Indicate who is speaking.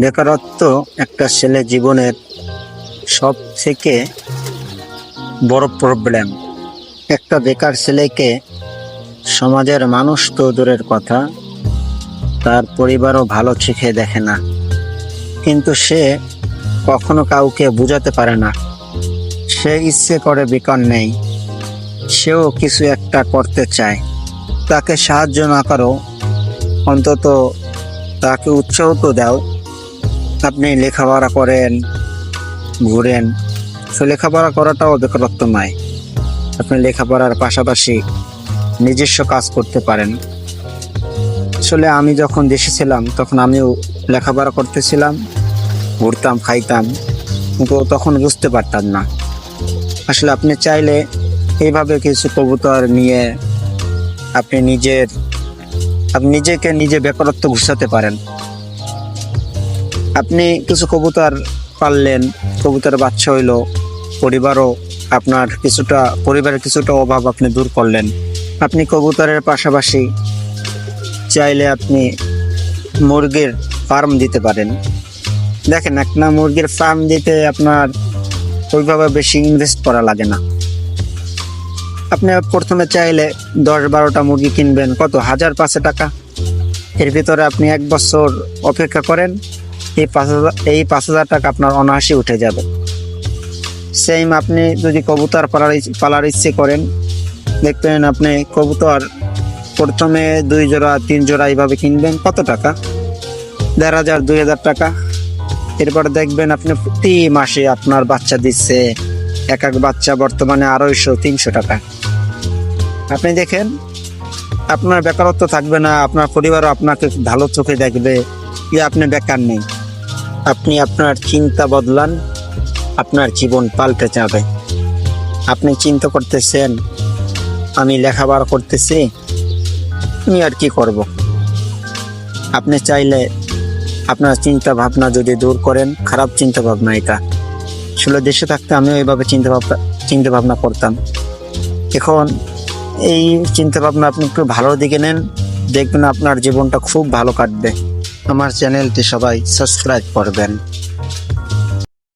Speaker 1: বেকারত্ব একটা ছেলে জীবনের সব থেকে বড় প্রবলেম একটা বেকার ছেলেকে সমাজের মানুষ তো দূরের কথা, তার পরিবারও ভালো চোখে দেখে না। কিন্তু সে কখনো কাউকে বোঝাতে পারে না। সে ইচ্ছে করে বেকার নেই। সেও কিছু একটা করতে চায়। তাকে সাহায্য না করো, অন্তত তাকে উৎসাহ তো দাও। আপনি লেখাপড়া করেন, ঘুরেন তো লেখাপড়া করাটাও বেকারত্ব নয়। আপনি লেখাপড়ার পাশাপাশি নিজস্ব কাজ করতে পারেন। আসলে আমি যখন দেশে ছিলাম, তখন আমিও লেখাপড়া করতেছিলাম, ঘুরতাম, খাইতাম, কিন্তু তখন বুঝতে পারতাম না। আসলে আপনি চাইলে এইভাবে কিছু কবুতর নিয়ে আপনি নিজের, আপনি নিজেকে নিজে বেকারত্ব ঘুষাতে পারেন। আপনি কিছু কবুতর পাললেন কবুতর বাচ্চা হইল, পরিবারও আপনার কিছুটা, পরিবারের কিছুটা অভাব আপনি দূর করলেন। আপনি কবুতরের পাশাপাশি চাইলে আপনি মুরগির ফার্ম দিতে পারেন। দেখেন একটা মুরগির ফার্ম দিতে আপনার ওইভাবে বেশি ইনভেস্ট করা লাগে না। আপনি প্রথমে চাইলে দশ বারোটা মুরগি কিনবেন, কত? হাজার পাঁচশো টাকা। এর ভিতরে আপনি এক বছর অপেক্ষা করেন এই পাঁচ হাজার, এই পাঁচ হাজার টাকা আপনার অনায়াসে উঠে যাবে। সেম আপনি যদি কবুতর পালার পালার ইচ্ছে করেন, দেখবেন আপনি কবুতর প্রথমে দুই জোড়া, তিন জোড়া এইভাবে কিনবেন। কত টাকা? দেড় হাজার, দুই হাজার টাকা। এরপর দেখবেন আপনি প্রতি মাসে আপনার বাচ্চা দিচ্ছে, এক এক বাচ্চা বর্তমানে আড়াইশো, তিনশো টাকা। আপনি দেখেন, আপনার বেকারত্ব থাকবে না, আপনার পরিবারও আপনাকে ভালো চোখে দেখবে, যে আপনি বেকার নেই। আপনি আপনার চিন্তা বদলান, আপনার জীবন পাল্টে যাবে। আপনি চিন্তা করতেছেন, আমি লেখাপড়া করতেছি, আমি আর কি করব? আপনি চাইলে আপনার চিন্তা ভাবনা যদি দূর করেন, খারাপ চিন্তা ভাবনা এটা। আসলে দেশে থাকতে আমিও এইভাবে চিন্তা ভাবনা চিন্তা ভাবনা করতাম। এখন এই চিন্তা ভাবনা আপনি একটু ভালো দিকে নেন, দেখবেন আপনার জীবনটা খুব ভালো কাটবে। আমার চ্যানেলটি সবাই সাবস্ক্রাইব করবেন।